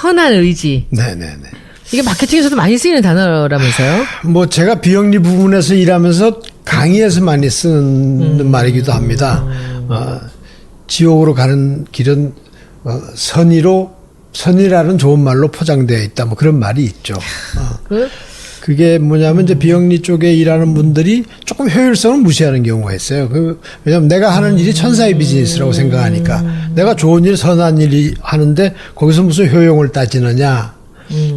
선한 의지. 네네네. 이게 마케팅에서도 많이 쓰이는 단어라면서요? 뭐 제가 비영리 부분에서 일하면서 강의에서 많이 쓰는 음. 말이기도 합니다. 어, 지옥으로 가는 길은 어, 선의로 선이라는 좋은 말로 포장되어 있다. 뭐 그런 말이 있죠. 어. 그 그게 뭐냐면 이제 비영리 쪽에 일하는 분들이 조금 효율성을 무시하는 경우가 있어요. 그 왜냐면 내가 하는 일이 천사의 비즈니스라고 생각하니까. 내가 좋은 일, 선한 일이 하는데 거기서 무슨 효용을 따지느냐.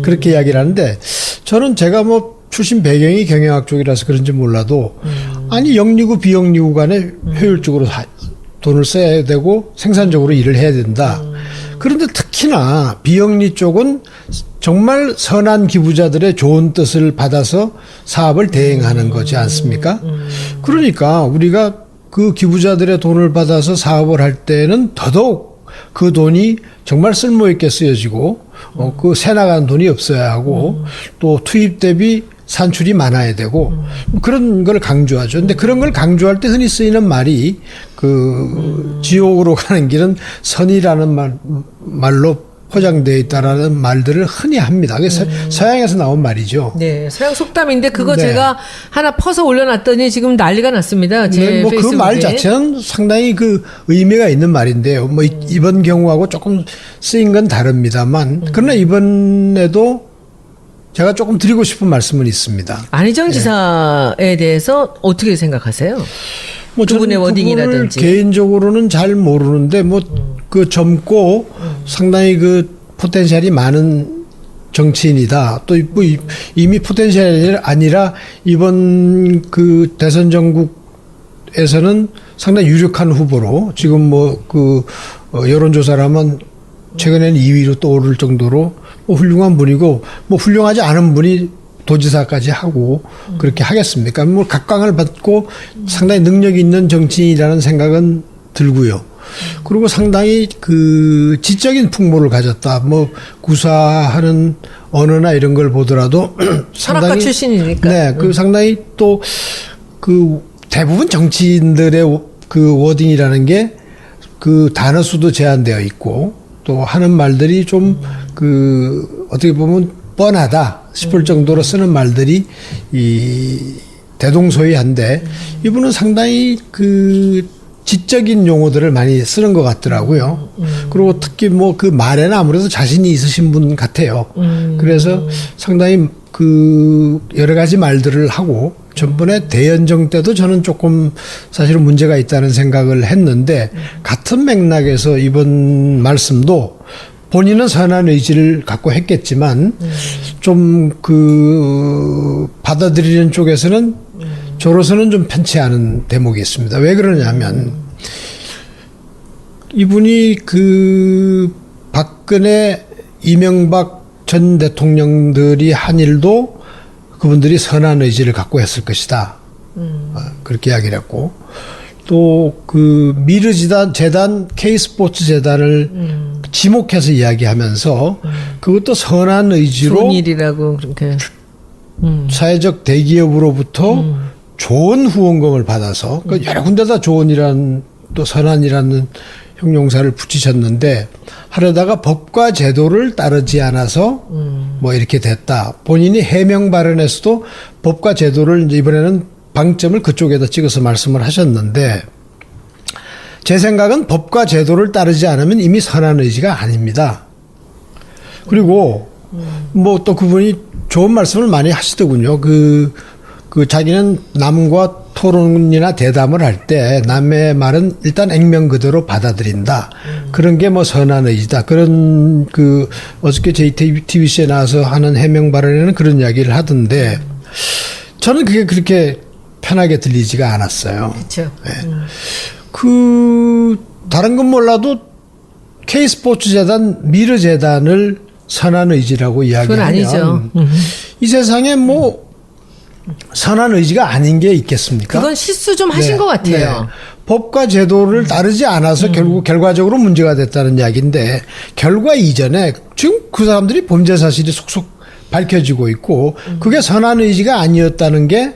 그렇게 이야기를 하는데 저는 제가 뭐 출신 배경이 경영학 쪽이라서 그런지 몰라도 아니 영리고 비영리고 간에 효율적으로 사- 돈을 써야 되고 생산적으로 일을 해야 된다. 그런데 특히나 비영리 쪽은 정말 선한 기부자들의 좋은 뜻을 받아서 사업을 대행하는 거지 않습니까? 그러니까 우리가 그 기부자들의 돈을 받아서 사업을 할 때는 더더욱 그 돈이 정말 쓸모 있게 쓰여지고 어, 그 새나가는 돈이 없어야 하고 또 투입 대비 산출이 많아야 되고 뭐 그런 걸 강조하죠. 근데 그런 걸 강조할 때 흔히 쓰이는 말이 그 지옥으로 가는 길은 선이라는 말, 말로 포장되어 있다라는 말들을 흔히 합니다. 그게 서- 서양에서 나온 말이죠. 네, 서양 속담인데 그거 네. 제가 하나 퍼서 올려놨더니 지금 난리가 났습니다. 제 뭐그. 말 자체는 상당히 그 의미가 있는 말인데요. 뭐 이- 이번 경우하고 조금 쓰인 건 다릅니다만 그러나 이번에도 제가 조금 드리고 싶은 말씀은 있습니다. 안희정 지사에 대해서 어떻게 생각하세요? 뭐두 분의 저는 워딩이라든지. 개인적으로는 잘 모르는데 뭐 그 젊고 상당히 그 포텐셜이 많은 정치인이다. 또뭐 이미 포텐셜이 아니라 이번 그 대선 전국에서는 상당히 유력한 후보로 지금 뭐 그 여론조사라면 최근에는 2위로 떠오를 정도로 뭐 훌륭한 분이고 뭐 훌륭하지 않은 분이 도지사까지 하고 그렇게 하겠습니까? 뭐 각광을 받고 상당히 능력 있는 정치인이라는 생각은 들고요. 그리고 상당히 그 지적인 풍모를 가졌다. 뭐 구사하는 언어나 이런 걸 보더라도 철학가 출신이니까. 네, 그 상당히 또 그 대부분 정치인들의 워- 그 워딩이라는 게 그 단어 수도 제한되어 있고 또 하는 말들이 좀 그 어떻게 보면 뻔하다 싶을 정도로 쓰는 말들이 이 대동소이한데 이분은 상당히 그 지적인 용어들을 많이 쓰는 것 같더라고요. 그리고 특히 뭐 그 말에는 아무래도 자신이 있으신 분 같아요. 그래서 상당히 그 여러 가지 말들을 하고 전번에 대연정 때도 저는 조금 사실은 문제가 있다는 생각을 했는데 같은 맥락에서 이번 말씀도 본인은 선한 의지를 갖고 했겠지만 좀 그 받아들이는 쪽에서는 저로서는 좀 편치 않은 대목이 있습니다. 왜 그러냐면 이분이 그 박근혜 이명박 전 대통령들이 한 일도 그분들이 선한 의지를 갖고 했을 것이다. 어, 그렇게 이야기를 했고 또 그 미르 재단 재단 K 스포츠 재단을 지목해서 이야기하면서 그것도 선한 의지로 좋은 일이라고 그렇게. 음. 사회적 대기업으로부터 좋은 후원금을 받아서 그 여러 군데다 좋은이라는 또 선한이라는 형용사를 붙이셨는데 하려다가 법과 제도를 따르지 않아서 뭐 이렇게 됐다. 본인이 해명 발언에서도 법과 제도를 이번에는 방점을 그쪽에다 찍어서 말씀을 하셨는데 제 생각은 법과 제도를 따르지 않으면 이미 선한 의지가 아닙니다. 그리고 뭐또 그분이 좋은 말씀을 많이 하시더군요. 그, 그 자기는 남과 토론이나 대담을 할 때 남의 말은 일단 액면 그대로 받아들인다. 그런 게 뭐 선한 의지다. 그런 그 어저께 JTBC에 나와서 하는 해명 발언에는 그런 이야기를 하던데 저는 그게 그렇게 편하게 들리지가 않았어요. 그렇죠. 그 다른 건 몰라도 K 스포츠 재단 미르 재단을 선한 의지라고 이야기하면 아니죠. 음. 이 세상에 뭐 선한 의지가 아닌 게 있겠습니까? 그건 실수 좀 하신 네, 것 같아요. 네. 법과 제도를 따르지 않아서 음. 결국 결과적으로 문제가 됐다는 이야기인데 결과 이전에 지금 그 사람들이 범죄 사실이 속속 밝혀지고 있고 음. 그게 선한 의지가 아니었다는 게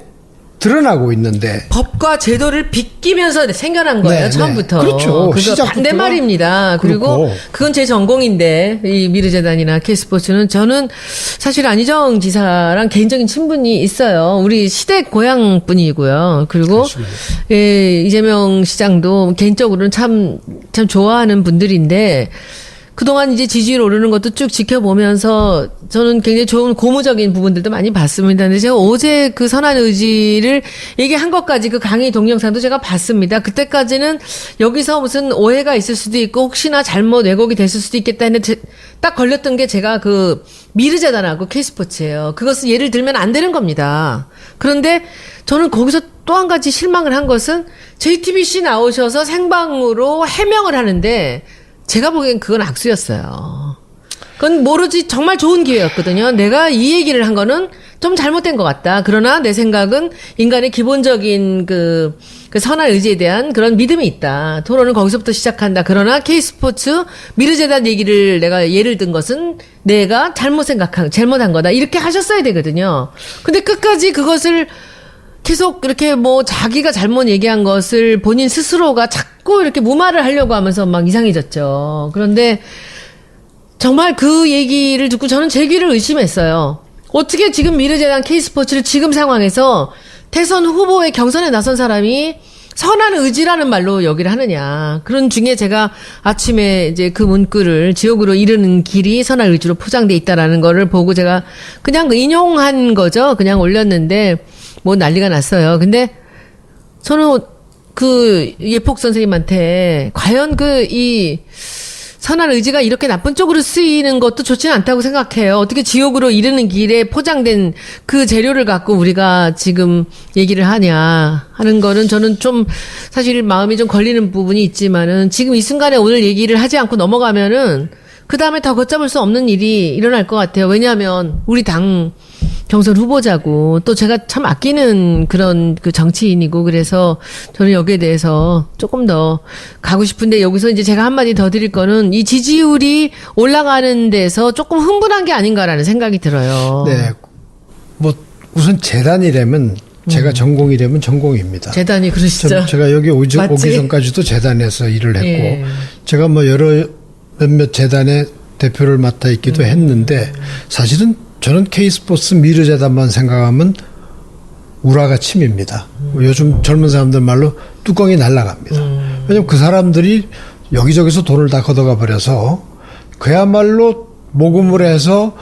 드러나고 있는데 법과 제도를 비끼면서 생겨난 거예요 네, 처음부터. 네. 그렇죠. 그거 시작부터가 반대 말입니다. 그리고 그렇고. 그건 제 전공인데 이 미르재단이나 K스포츠는 저는 사실 안희정 지사랑 개인적인 친분이 있어요. 우리 시댁 고향 분이고요. 그리고 예, 이재명 시장도 개인적으로는 참 참 좋아하는 분들인데. 그동안 이제 지지율 오르는 것도 쭉 지켜보면서 저는 굉장히 좋은 고무적인 부분들도 많이 봤습니다. 근데 제가 어제 그 선한 의지를 얘기한 것까지 그 강의 동영상도 제가 봤습니다. 그때까지는 여기서 무슨 오해가 있을 수도 있고 혹시나 잘못 왜곡이 됐을 수도 있겠다 했는데 제- 딱 걸렸던 게 제가 그 미르재단하고 K스포츠예요. 그것은 예를 들면 안 되는 겁니다. 그런데 저는 거기서 또 한 가지 실망을 한 것은 JTBC 나오셔서 생방으로 해명을 하는데 제가 보기엔 그건 악수였어요. 그건 모르지 정말 좋은 기회였거든요. 내가 이 얘기를 한 거는 좀 잘못된 것 같다. 그러나 내 생각은 인간의 기본적인 그, 그 선한 의지에 대한 그런 믿음이 있다. 토론은 거기서부터 시작한다. 그러나 K스포츠 미르재단 얘기를 내가 예를 든 것은 내가 잘못 생각한, 잘못한 거다. 이렇게 하셨어야 되거든요. 근데 끝까지 그것을 계속 이렇게 뭐 자기가 잘못 얘기한 것을 본인 스스로가 자꾸 이렇게 무마를 하려고 하면서 막 이상해졌죠. 그런데 정말 그 얘기를 듣고 저는 제 귀를 의심했어요. 어떻게 지금 미르재단 K스포츠를 지금 상황에서 대선 후보의 경선에 나선 사람이 선한 의지라는 말로 여기를 하느냐. 그런 중에 제가 아침에 이제 그 문구를 지옥으로 이르는 길이 선한 의지로 포장돼 있다라는 거를 보고 제가 그냥 인용한 거죠. 그냥 올렸는데 뭐 난리가 났어요. 근데 저는 그 예폭 선생님한테 과연 그 이 선한 의지가 이렇게 나쁜 쪽으로 쓰이는 것도 좋지는 않다고 생각해요. 어떻게 지옥으로 이르는 길에 포장된 그 재료를 갖고 우리가 지금 얘기를 하냐 하는 거는 저는 좀 사실 마음이 좀 걸리는 부분이 있지만은 지금 이 순간에 오늘 얘기를 하지 않고 넘어가면은 그 다음에 더 걷잡을 수 없는 일이 일어날 것 같아요. 왜냐하면 우리 당 경선 후보자고 또 제가 참 아끼는 그런 그 정치인이고 그래서 저는 여기에 대해서 조금 더 가고 싶은데 여기서 이제 제가 한마디 더 드릴 거는 이 지지율이 올라가는 데서 조금 흥분한 게 아닌가라는 생각이 들어요. 네. 뭐 우선 재단이라면 제가 전공이라면 전공입니다. 재단이 그러시죠. 전- 제가 여기 오지? 오기 전까지도 재단에서 일을 했고 예. 제가 뭐 여러 몇몇 재단의 대표를 맡아 있기도 음. 했는데 사실은 저는 K스포츠 미르재단만 생각하면 우라가 침입니다. 음. 요즘 젊은 사람들 말로 뚜껑이 날아갑니다. 음. 왜냐면 그 사람들이 여기저기서 돈을 다 걷어가 버려서 그야말로 모금을 해서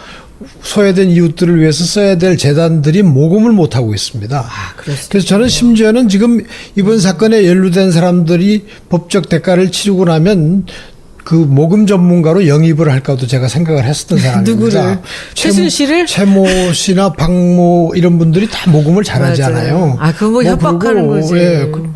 소외된 이웃들을 위해서 써야 될 재단들이 모금을 못 하고 있습니다. 아, 그래서 저는 심지어는 지금 이번 사건에 연루된 사람들이 법적 대가를 치르고 나면 그 모금 전문가로 영입을 할까도 제가 생각을 했었던 사람입니다. 누구를? 최순실을? 최모 씨나 박모 이런 분들이 다 모금을 잘하잖아요. 아, 그거 뭐 협박하는 거지. 예, 그,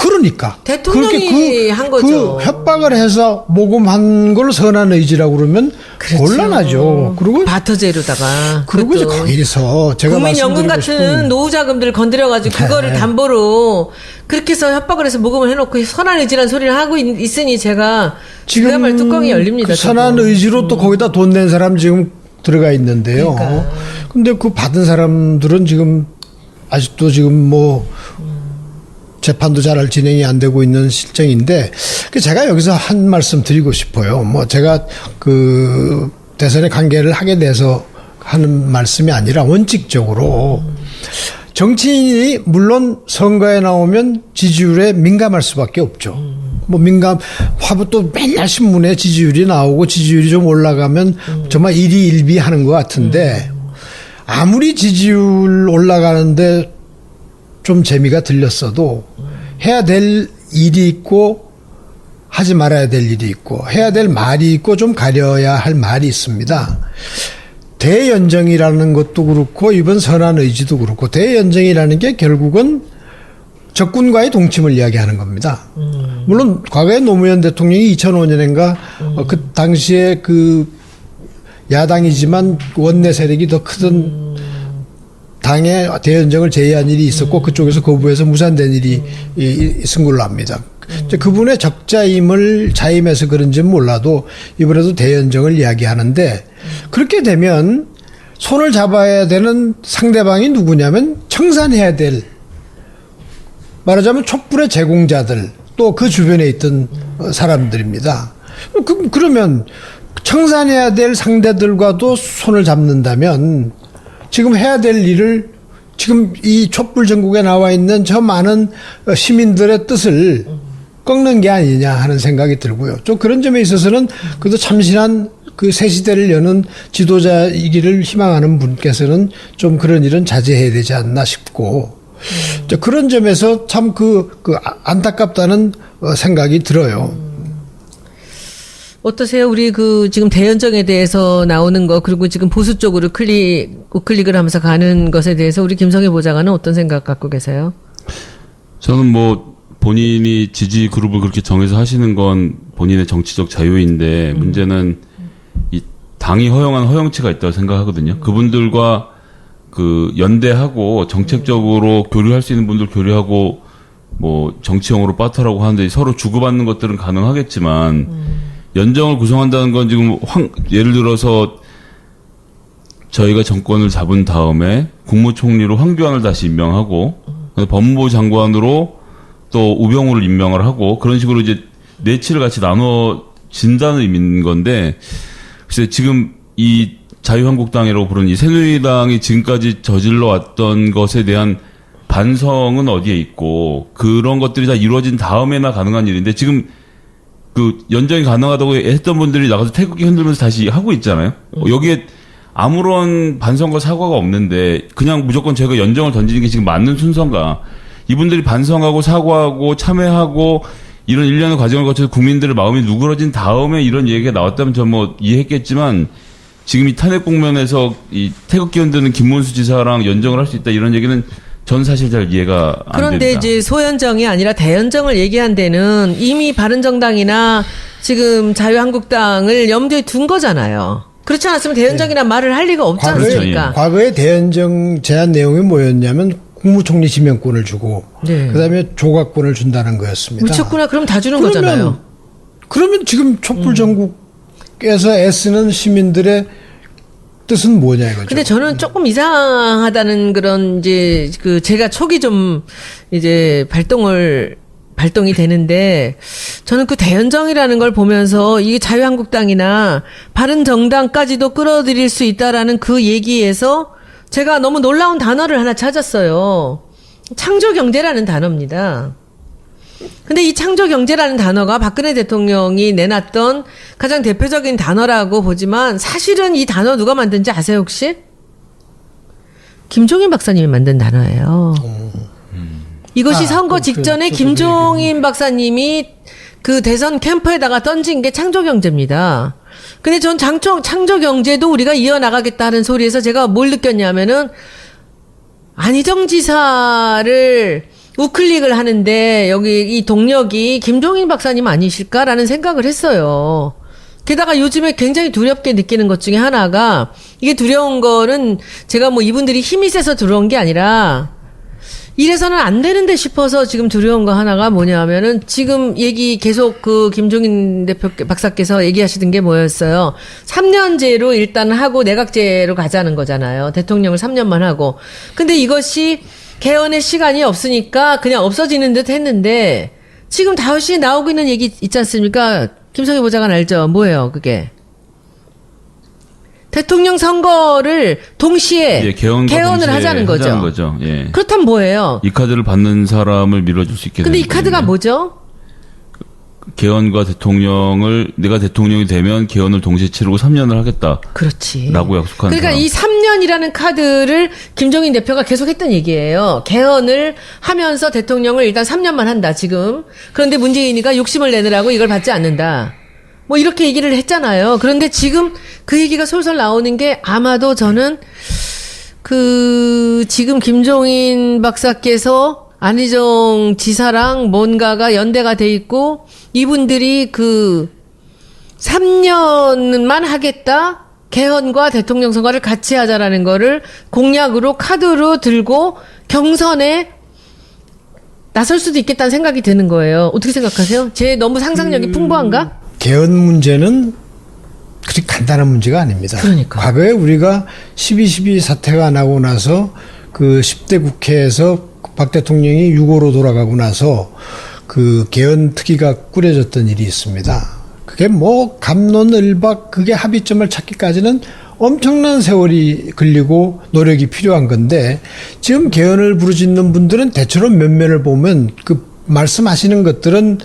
그러니까 대통령이 그렇게 한 거죠. 그 협박을 해서 모금한 걸 선한 의지라고 그러면 그렇죠. 곤란하죠. 그리고 바터제로다가 그리고 이제 거기서 제가 국민연금 같은 싶은 노후 자금들을 건드려가지고 그거를 네. 담보로 그렇게 해서 협박을 해서 모금을 해놓고 선한 의지란 소리를 하고 있, 으니 제가 그야말로 뚜껑이 열립니다. 그 선한 저도. 음. 의지로 또 거기다 돈 낸 사람 지금 들어가 있는데요. 그러니까. 근데 그 받은 사람들은 지금 아직도 지금 뭐 재판도 잘 진행이 안 되고 있는 실정인데 그 제가 여기서 한 말씀 드리고 싶어요. 뭐 제가 그 대선의 관계를 하게 돼서 하는 말씀이 아니라 원칙적으로 정치인이 물론 선거에 나오면 지지율에 민감할 수밖에 없죠. 뭐 민감 화부 또 맨날 신문에 지지율이 나오고 지지율이 좀 올라가면 정말 일희일비 하는 것 같은데 아무리 지지율 올라가는데 좀 재미가 들렸어도 해야 될 일이 있고 하지 말아야 될 일이 있고 해야 될 말이 있고 좀 가려야 할 말이 있습니다. 대연정이라는 것도 그렇고 이번 선한 의지도 그렇고 대연정이라는 게 결국은 적군과의 동침을 이야기하는 겁니다. 물론 과거에 노무현 대통령이 2005년인가 어, 그 당시에 그 야당이지만 원내 세력이 더 크던 당의 대연정을 제의한 일이 있었고 그쪽에서 거부해서 무산된 일이 이- 있은 걸로 압니다. 이제 그분의 적자임을 자임해서 그런지는 몰라도 이번에도 대연정을 이야기하는데 그렇게 되면 손을 잡아야 되는 상대방이 누구냐면 청산해야 될 말하자면 촛불의 제공자들 또 그 주변에 있던 어, 사람들입니다. 그, 그러면 청산해야 될 상대들과도 손을 잡는다면 지금 해야 될 일을 지금 이 촛불 전국에 나와 있는 저 많은 어, 시민들의 뜻을 꺾는 게 아니냐 하는 생각이 들고요. 좀 그런 점에 있어서는 그래도 참신한 그 새 시대를 여는 지도자이기를 희망하는 분께서는 좀 그런 일은 자제해야 되지 않나 싶고 저 그런 점에서 참 그 그 안타깝다는 어, 생각이 들어요. 어떠세요? 우리 그 지금 대연정에 대해서 나오는 거 그리고 지금 보수 쪽으로 클릭 우클릭을 하면서 가는 것에 대해서 우리 김성애 보좌관은 어떤 생각 갖고 계세요? 저는 뭐 본인이 지지 그룹을 그렇게 정해서 하시는 건 본인의 정치적 자유인데 문제는 이 당이 허용한 허용치가 있다고 생각하거든요. 그분들과 그 연대하고 정책적으로 교류할 수 있는 분들 교류하고 뭐 정치용으로 빠트라고 하는데 서로 주고받는 것들은 가능하겠지만 연정을 구성한다는 건 지금 황 예를 들어서 저희가 정권을 잡은 다음에 국무총리로 황교안을 다시 임명하고 법무부 장관으로 또 우병우를 임명을 하고 그런 식으로 이제 내치를 같이 나눠진다는 의미인 건데 글쎄 지금 이 자유한국당이라고 부르는 이 새누리당이 지금까지 저질러 왔던 것에 대한 반성은 어디에 있고 그런 것들이 다 이루어진 다음에나 가능한 일인데 지금 그 연정이 가능하다고 했던 분들이 나가서 태극기 흔들면서 다시 하고 있잖아요. 어, 여기에 아무런 반성과 사과가 없는데 그냥 무조건 제가 연정을 던지는 게 지금 맞는 순서인가? 이분들이 반성하고 사과하고 참여하고 이런 일련의 과정을 거쳐서 국민들의 마음이 누그러진 다음에 이런 얘기가 나왔다면 저뭐 이해했겠지만 지금 이 탄핵 국면에서 이 태극기 흔드는 김문수 지사랑 연정을 할 수 있다 이런 얘기는 전 사실 잘 이해가 안 그런데 됩니다. 이제 소연정이 아니라 대연정을 얘기한 데는 이미 바른정당이나 지금 자유한국당을 염두에 둔 거잖아요. 그렇지 않았으면 대연정이란 말을 할 리가 없지 과거에, 않습니까? 과거에 대연정 제안 내용이 뭐였냐면 국무총리 지명권을 주고 네. 그다음에 조각권을 준다는 거였습니다. 미쳤구나. 그럼 다 주는 그러면- 거잖아요. 그러면 지금 촛불 전국에서 애쓰는 시민들의 뜻은 뭐냐 이거죠. 근데 저는 조금 이상하다는 그런 이제 그 제가 촉이 좀 이제 발동을 발동이 되는데 저는 그 대연정이라는 걸 보면서 이게 자유한국당이나 바른정당까지도 끌어들일 수 있다라는 그 얘기에서 제가 너무 놀라운 단어를 하나 찾았어요. 창조 경제라는 단어입니다. 근데 이 창조 경제라는 단어가 박근혜 대통령이 내놨던 가장 대표적인 단어라고 보지만 사실은 이 단어 누가 만든지 아세요 혹시? 김종인 박사님이 만든 단어예요. 이것이 아, 선거 그, 그, 직전에 저도 김종인 박사님이 그 대선 캠프에다가 던진 게 창조 경제입니다. 근데 전 장초, 창조 경제도 우리가 이어나가겠다는 소리에서 제가 뭘 느꼈냐면은 안희정 지사를 우클릭을 하는데 여기 이 동력이 김종인 박사님 아니실까라는 생각을 했어요. 게다가 요즘에 굉장히 두렵게 느끼는 것 중에 하나가 이게 두려운 거는 제가 뭐 이분들이 힘이 세서 들어온 게 아니라 이래서는 안 되는데 싶어서 지금 두려운 거 하나가 뭐냐면은 지금 얘기 계속 그 김종인 대표 박사께서 얘기하시던 게 뭐였어요. 3년제로 일단 하고 내각제로 가자는 거잖아요. 대통령을 3년만 하고. 근데 이것이 개헌의 시간이 없으니까 그냥 없어지는 듯 했는데 지금 다시 나오고 있는 얘기 있지 않습니까? 김성희 보좌관 알죠? 뭐예요, 그게? 대통령 선거를 동시에 예, 개헌과 개헌을 동시에 하자는 거죠. 하자는 거죠. 예. 그렇다면 뭐예요? 이 카드를 받는 사람을 밀어줄 수 있게 근데 이 되는 카드가 거예요. 뭐죠? 개헌과 대통령을 내가 대통령이 되면 개헌을 동시에 치르고 3년을 하겠다. 그렇지. 라고 약속한 그러니까 사람. 이 3년이라는 카드를 김종인 대표가 계속 했던 얘기예요. 개헌을 하면서 대통령을 일단 3년만 한다, 지금. 그런데 문재인이가 욕심을 내느라고 이걸 받지 않는다. 뭐 이렇게 얘기를 했잖아요. 그런데 지금 그 얘기가 솔솔 나오는 게 아마도 저는 그 지금 김종인 박사께서 안희정 지사랑 뭔가가 연대가 돼 있고 이분들이 그 3년만 하겠다. 개헌과 대통령 선거를 같이 하자라는 거를 공약으로 카드로 들고 경선에 나설 수도 있겠다는 생각이 드는 거예요. 어떻게 생각하세요? 제 너무 상상력이 풍부한가? 개헌 문제는 그리 간단한 문제가 아닙니다. 그러니까. 과거에 우리가 12.12 사태가 나고 나서 그 10대 국회에서 박 대통령이 6호로 돌아가고 나서 그 개헌 특위가 꾸려졌던 일이 있습니다. 그게 뭐 감론을박 그게 합의점을 찾기까지는 엄청난 세월이 걸리고 노력이 필요한 건데 지금 개헌을 부르짖는 분들은 대체로 면면을 보면 그 말씀하시는 것들은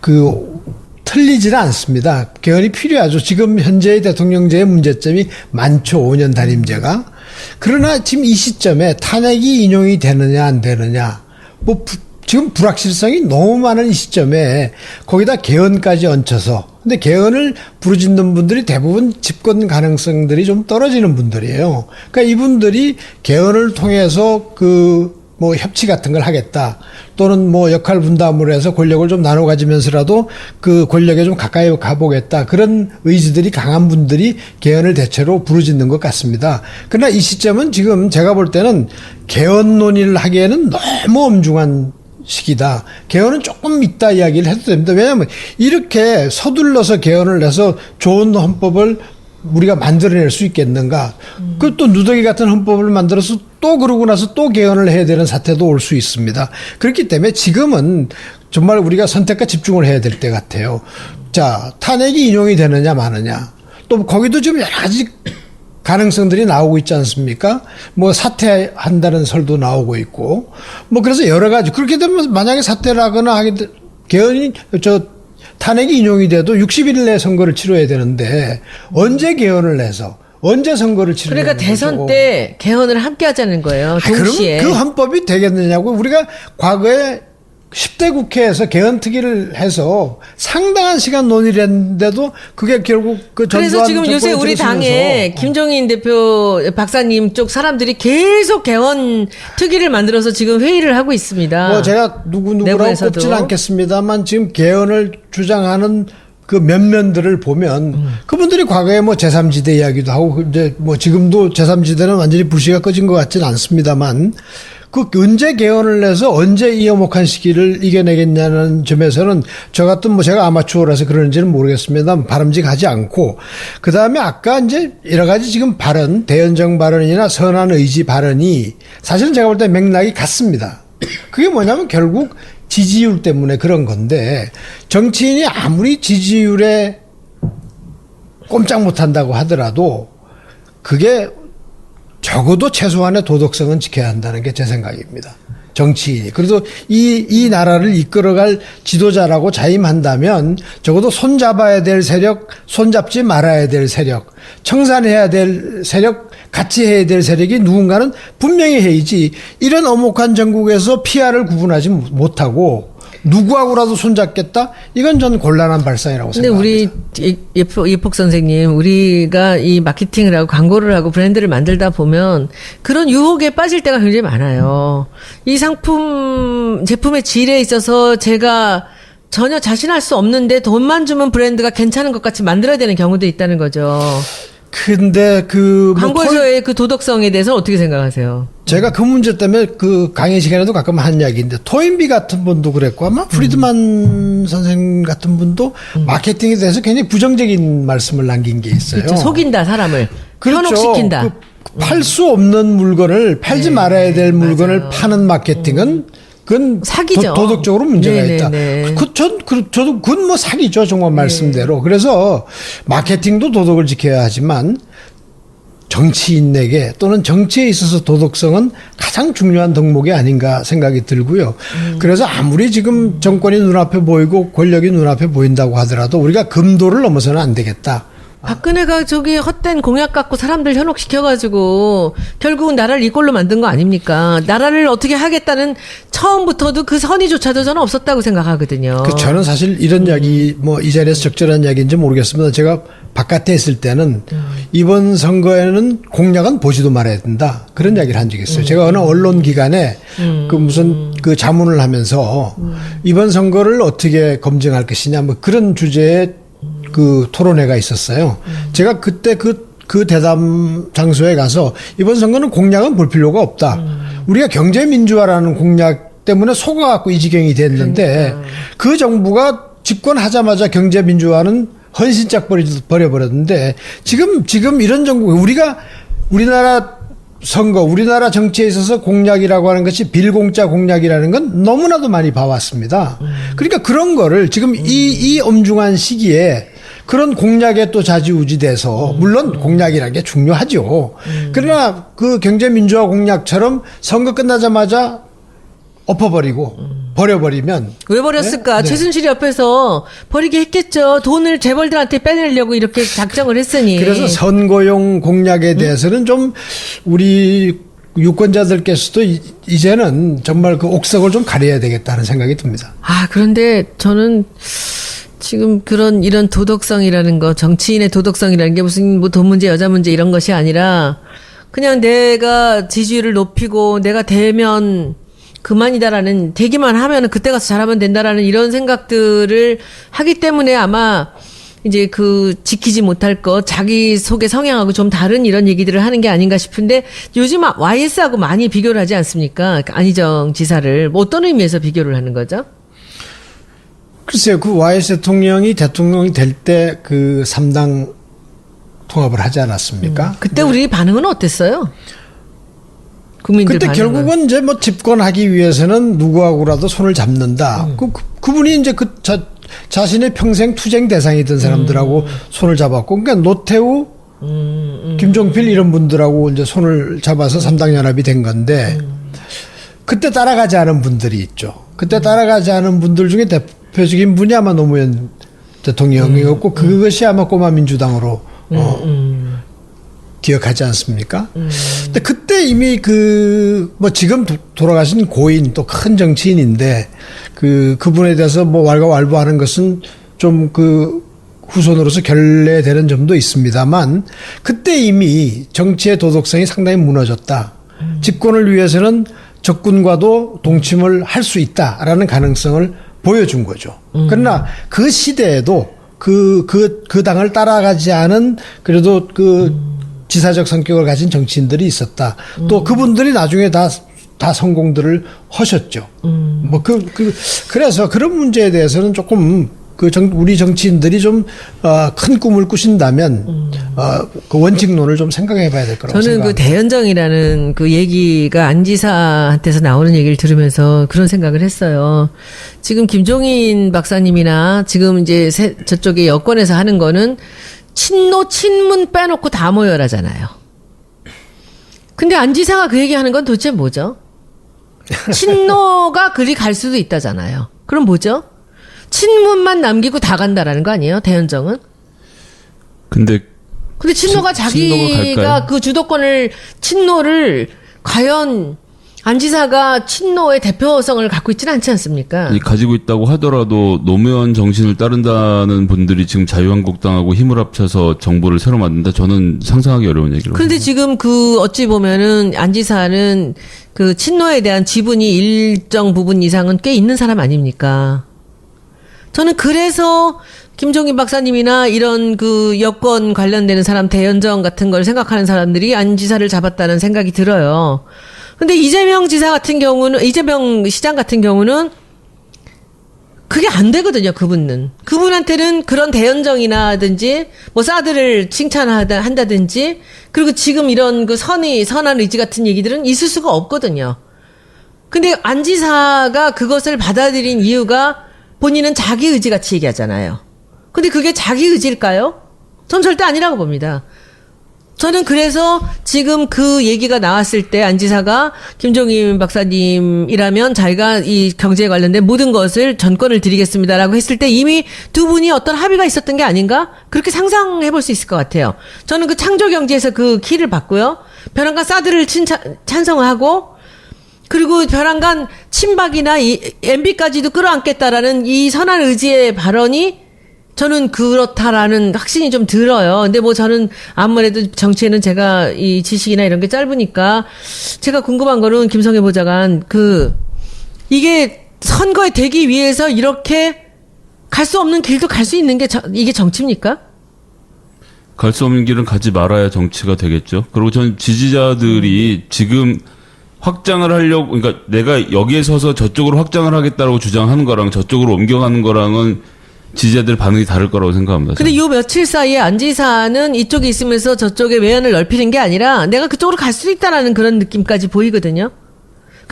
그 틀리지는 않습니다. 개헌이 필요하죠. 지금 현재의 대통령제의 문제점이 많죠. 5년 단임제가. 그러나 지금 이 시점에 탄핵이 인용이 되느냐 안 되느냐. 뭐 부- 지금 불확실성이 너무 많은 이 시점에 거기다 개헌까지 얹혀서 근데 개헌을 부르짖는 분들이 대부분 집권 가능성들이 좀 떨어지는 분들이에요. 그러니까 이분들이 개헌을 통해서 그 뭐 협치 같은 걸 하겠다 또는 뭐 역할 분담을 해서 권력을 좀 나눠 가지면서라도 그 권력에 좀 가까이 가보겠다 그런 의지들이 강한 분들이 개헌을 대체로 부르짖는 것 같습니다. 그러나 이 시점은 지금 제가 볼 때는 개헌 논의를 하기에는 너무 엄중한 시기다. 개헌은 조금 있다 이야기를 해도 됩니다. 왜냐하면 이렇게 서둘러서 개헌을 해서 좋은 헌법을 우리가 만들어낼 수 있겠는가? 그또 누더기 같은 헌법을 만들어서 또 그러고 나서 또 개헌을 해야 되는 사태도 올 수 있습니다. 그렇기 때문에 지금은 정말 우리가 선택과 집중을 해야 될 때 같아요. 자, 탄핵이 인용이 되느냐 마느냐. 또 거기도 지금 여러 가지 가능성들이 나오고 있지 않습니까? 뭐 사퇴한다는 설도 나오고 있고 뭐 그래서 여러 가지 그렇게 되면 만약에 사퇴를 하거나 하게 되, 개헌이 저 탄핵이 인용이 돼도 60일 내에 선거를 치러야 되는데 언제 개헌을 해서 언제 선거를 치르는 그러니까 대선 때 개헌을 함께 하자는 거예요. 동시에. 그러면 그 헌법이 되겠느냐고 우리가 과거에 10대 국회에서 개헌 특위를 해서 상당한 시간 논의를 했는데도 그게 결국 그 그래서 지금 요새 우리 당에 들어서면서 김종인 대표 박사님 쪽 사람들이 계속 개헌 특위를 만들어서 지금 회의를 하고 있습니다. 뭐 제가 누구 누구라고 내부에서도. 꼽지는 않겠습니다만 지금 개헌을 주장하는 그 면면들을 보면 음. 그분들이 과거에 뭐 제3지대 이야기도 하고 이제 뭐 지금도 제3지대는 완전히 불씨가 꺼진 것 같지는 않습니다만 그 언제 개헌을 해서 언제 이 엄혹한 시기를 이겨내겠냐는 점에서는 저 같은 뭐 제가 아마추어라서 그러는지는 모르겠습니다만 바람직하지 않고 그 다음에 아까 이제 여러 가지 지금 발언 대연정 발언이나 선한 의지 발언이 사실은 제가 볼 때 맥락이 같습니다. 그게 뭐냐면 결국 지지율 때문에 그런 건데 정치인이 아무리 지지율에 꼼짝 못한다고 하더라도 그게 적어도 최소한의 도덕성은 지켜야 한다는 게 제 생각입니다. 정치인이. 그래도 이, 이 나라를 이끌어갈 지도자라고 자임한다면 적어도 손잡아야 될 세력, 손잡지 말아야 될 세력, 청산해야 될 세력, 같이 해야 될 세력이 누군가는 분명히 해야지 이런 엄혹한 전국에서 피아를 구분하지 못하고 누구하고라도 손잡겠다? 이건 전 곤란한 발상이라고 근데 생각합니다. 우리 예- 예폭, 예폭 선생님, 우리가 이 마케팅을 하고 광고를 하고 브랜드를 만들다 보면 그런 유혹에 빠질 때가 굉장히 많아요. 이 상품, 제품의 질에 있어서 제가 전혀 자신할 수 없는데 돈만 주면 브랜드가 괜찮은 것 같이 만들어야 되는 경우도 있다는 거죠. 근데 그뭐 광고에서의 그 도덕성에 대해서 어떻게 생각하세요? 제가 그 문제 때문에 그 강의 시간에도 가끔 한 이야기인데 토인비 같은 분도 그랬고 아마 프리드만 선생 같은 분도 마케팅에 대해서 굉장히 부정적인 말씀을 남긴 게 있어요. 그렇죠. 속인다, 사람을. 현혹시킨다. 그 팔수 없는 물건을 팔지 말아야 될 물건을 맞아요. 파는 마케팅은 그건 사기죠. 도, 덕적으로 문제가 네네네. 있다. 그, 전, 그, 저도 그건 뭐 사기죠. 정말 말씀대로. 그래서 마케팅도 도덕을 지켜야 하지만 정치인에게 또는 정치에 있어서 도덕성은 가장 중요한 덕목이 아닌가 생각이 들고요. 그래서 아무리 지금 정권이 눈앞에 보이고 권력이 눈앞에 보인다고 하더라도 우리가 금도를 넘어서는 안 되겠다. 박근혜가 저기 헛된 공약 갖고 사람들 현혹시켜가지고 결국은 나라를 이꼴로 만든 거 아닙니까? 나라를 어떻게 하겠다는 처음부터도 그 선의조차도 저는 없었다고 생각하거든요. 그 저는 사실 이런 이야기 뭐 이 자리에서 적절한 이야기인지 모르겠습니다. 제가 바깥에 있을 때는 이번 선거에는 공약은 보지도 말아야 된다. 그런 이야기를 한 적이 있어요. 제가 어느 언론 기관에 그 무슨 그 자문을 하면서 이번 선거를 어떻게 검증할 것이냐 뭐 그런 주제의 그 토론회가 있었어요. 제가 그때 그, 그 대담 장소에 가서 이번 선거는 공약은 볼 필요가 없다. 우리가 경제민주화라는 공약 때문에 속아갖고 이 지경이 됐는데 그 정부가 집권하자마자 경제민주화는 헌신짝 버려버렸는데 지금 지금 이런 정부 우리가 우리나라 선거 우리나라 정치에 있어서 공약이라고 하는 것이 빌공짜 공약이라는 건 너무나도 많이 봐왔습니다. 그러니까 그런 거를 지금 이, 이 엄중한 시기에 그런 공약에 또 좌지우지돼서 물론 공약이라는 게 중요하죠. 그러나 그 경제 민주화 공약처럼 선거 끝나자마자 엎어버리고 버려버리면 왜 버렸을까? 네? 네. 최순실 옆에서 버리게 했겠죠. 돈을 재벌들한테 빼내려고 이렇게 작정을 했으니. 그래서 선거용 공약에 대해서는 좀 우리 유권자들께서도 이- 이제는 정말 그 옥석을 좀 가려야 되겠다는 생각이 듭니다. 아, 그런데 저는 지금 그런 이런 도덕성이라는 거, 정치인의 도덕성이라는 게 무슨 뭐 돈 문제, 여자 문제 이런 것이 아니라 그냥 내가 지지율을 높이고 내가 되면 그만이다라는 되기만 하면은 그때 가서 잘하면 된다라는 이런 생각들을 하기 때문에 아마 이제 그 지키지 못할 것, 자기 속의 성향하고 좀 다른 이런 얘기들을 하는 게 아닌가 싶은데 요즘 YS하고 많이 비교를 하지 않습니까? 안희정 지사를 뭐 어떤 의미에서 비교를 하는 거죠? 글쎄요, 그 YS 대통령이 대통령이 될 때 그 3당 통합을 하지 않았습니까? 그때 우리 반응은 어땠어요? 국민들 그때 반응은. 결국은 이제 뭐 집권하기 위해서는 누구하고라도 손을 잡는다. 음. 그, 그, 그 분이 이제 그 자, 자신의 평생 투쟁 대상이던 사람들하고 음. 손을 잡았고, 그러니까 노태우, 김종필 이런 분들하고 이제 손을 잡아서 삼당 연합이 된 건데, 음. 그때 따라가지 않은 분들이 있죠. 그때 따라가지 않은 분들 중에 대 표적인 분이 아마 노무현 대통령이었고, 음. 그것이 아마 꼬마 민주당으로 어, 기억하지 않습니까? 근데 그때 이미 그, 뭐 지금 도- 돌아가신 고인 또 큰 정치인인데 그, 그분에 대해서 뭐 왈가왈부하는 것은 좀그 후손으로서 결례되는 점도 있습니다만 그때 이미 정치의 도덕성이 상당히 무너졌다. 집권을 위해서는 적군과도 동침을 할 수 있다라는 가능성을 보여준 거죠. 그러나 그 시대에도 그, 그, 그 당을 따라가지 않은 그래도 그 지사적 성격을 가진 정치인들이 있었다. 또 그분들이 나중에 다, 다 성공들을 하셨죠. 뭐 그, 그, 그래서 그런 문제에 대해서는 조금 그 정, 우리 정치인들이 좀, 어, 큰 꿈을 꾸신다면, 어, 그 원칙론을 좀 생각해 봐야 될 거라고 저는 그 생각합니다. 대연정이라는 그 얘기가 안지사한테서 나오는 얘기를 들으면서 그런 생각을 했어요. 지금 김종인 박사님이나 지금 이제 세- 저쪽에 여권에서 하는 거는 친노 친문 빼놓고 다 모여라잖아요. 근데 안지사가 그 얘기하는 건 도대체 뭐죠? 친노가 그리 갈 수도 있다잖아요. 그럼 뭐죠? 친문만 남기고 다 간다라는 거 아니에요? 대연정은? 근데 근데 친노가 친- 친노가 자기가 갈까요? 그 주도권을 친노를 과연 안지사가 친노의 대표성을 갖고 있지는 않지 않습니까? 이 가지고 있다고 하더라도 노무현 정신을 따른다는 분들이 지금 자유한국당하고 힘을 합쳐서 정부를 새로 만든다. 저는 상상하기 어려운 얘기로. 그런데 지금 그 어찌 보면은 안지사는 그 친노에 대한 지분이 일정 부분 이상은 꽤 있는 사람 아닙니까? 저는 그래서 김종인 박사님이나 이런 그 여권 관련되는 사람 대연정 같은 걸 생각하는 사람들이 안 지사를 잡았다는 생각이 들어요. 근데 이재명 지사 같은 경우는 이재명 시장 같은 경우는 그게 안 되거든요, 그분은. 그분한테는 그런 대연정이나든지, 뭐, 사드를 칭찬하다, 한다든지, 그리고 지금 이런 그 선의, 선한 의지 같은 얘기들은 있을 수가 없거든요. 근데 안 지사가 그것을 받아들인 이유가 본인은 자기 의지 같이 얘기하잖아요. 근데 그게 자기 의지일까요? 전 절대 아니라고 봅니다. 저는 그래서 지금 그 얘기가 나왔을 때 안지사가 김종인 박사님이라면 자기가 이 경제에 관련된 모든 것을 전권을 드리겠습니다라고 했을 때 이미 두 분이 어떤 합의가 있었던 게 아닌가? 그렇게 상상해 볼 수 있을 것 같아요. 저는 그 창조 경제에서 그 키를 받고요. 벼랑간 사드를 찬성하고 그리고 벼랑간 친박이나 이 MB까지도 끌어안겠다라는 이 선한 의지의 발언이 저는 그렇다라는 확신이 좀 들어요. 근데 뭐 저는 아무래도 정치에는 제가 이 지식이나 이런 게 짧으니까 제가 궁금한 거는 김성애 보좌관 그 이게 선거에 되기 위해서 이렇게 갈 수 없는 길도 갈 수 있는 게 저- 이게 정치입니까? 갈 수 없는 길은 가지 말아야 정치가 되겠죠. 그리고 전 지지자들이 지금 확장을 하려고 그러니까 내가 여기에 서서 저쪽으로 확장을 하겠다고 주장하는 거랑 저쪽으로 옮겨가는 거랑은 지지자들 반응이 다를 거라고 생각합니다. 근데 요 며칠 사이에 안 지사는 이쪽에 있으면서 저쪽에 외연을 넓히는 게 아니라 내가 그쪽으로 갈 수 있다라는 그런 느낌까지 보이거든요.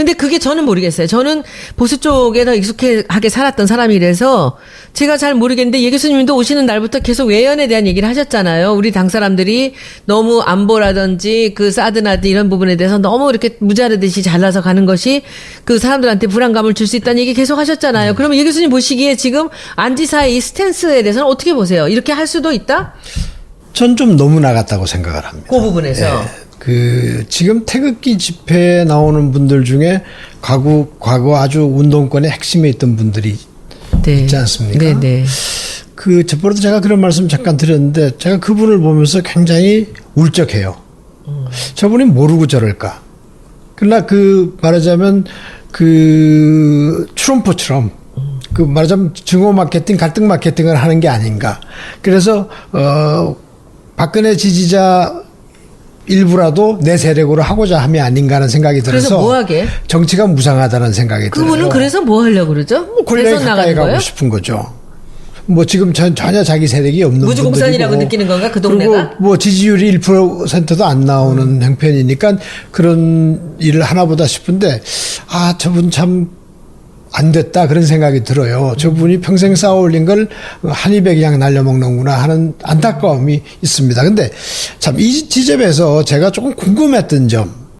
근데 그게 저는 모르겠어요. 저는 보수 쪽에 더 익숙하게 살았던 사람이라서 제가 잘 모르겠는데 예 교수님도 오시는 날부터 계속 외연에 대한 얘기를 하셨잖아요. 우리 당 사람들이 너무 안보라든지 그 사드나드 이런 부분에 대해서 너무 이렇게 무자르듯이 잘라서 가는 것이 그 사람들한테 불안감을 줄 수 있다는 얘기 계속 하셨잖아요. 그러면 예 교수님 보시기에 지금 안지사의 이 스탠스에 대해서는 어떻게 보세요? 이렇게 할 수도 있다? 전 좀 너무 나갔다고 생각을 합니다. 그 부분에서. 그 지금 태극기 집회에 나오는 분들 중에 과거 과거 아주 운동권의 핵심에 있던 분들이 네. 있지 않습니까? 네, 네. 그 저번에도 제가 그런 말씀 잠깐 드렸는데 제가 그분을 보면서 굉장히 울적해요. 저분이 모르고 저럴까? 그러나 그 말하자면 그 트럼프처럼 그 말하자면 증오 마케팅, 갈등 마케팅을 하는 게 아닌가. 그래서 어 박근혜 지지자 일부라도 내 세력으로 하고자 함이 아닌가 하는 생각이 그래서 들어서 뭐 하게? 정치가 무상하다는 생각이 들어요. 그분은 그래서 뭐 하려고 그러죠? 권력에 대선 가까이 나가는 가고 거예요? 싶은 거죠. 뭐 지금 전, 전혀 자기 세력이 없는 무주공산이라고 분들이고 느끼는 건가, 그 동네가? 그리고 뭐 지지율이 1%도 안 나오는 형편이니까 그런 일을 하나보다 싶은데 아 저분 참 안 됐다 그런 생각이 들어요. 저분이 평생 쌓아올린 걸 한 입에 그냥 날려먹는구나 하는 안타까움이 있습니다. 근데 참 이 지점에서 제가 조금 궁금했던 점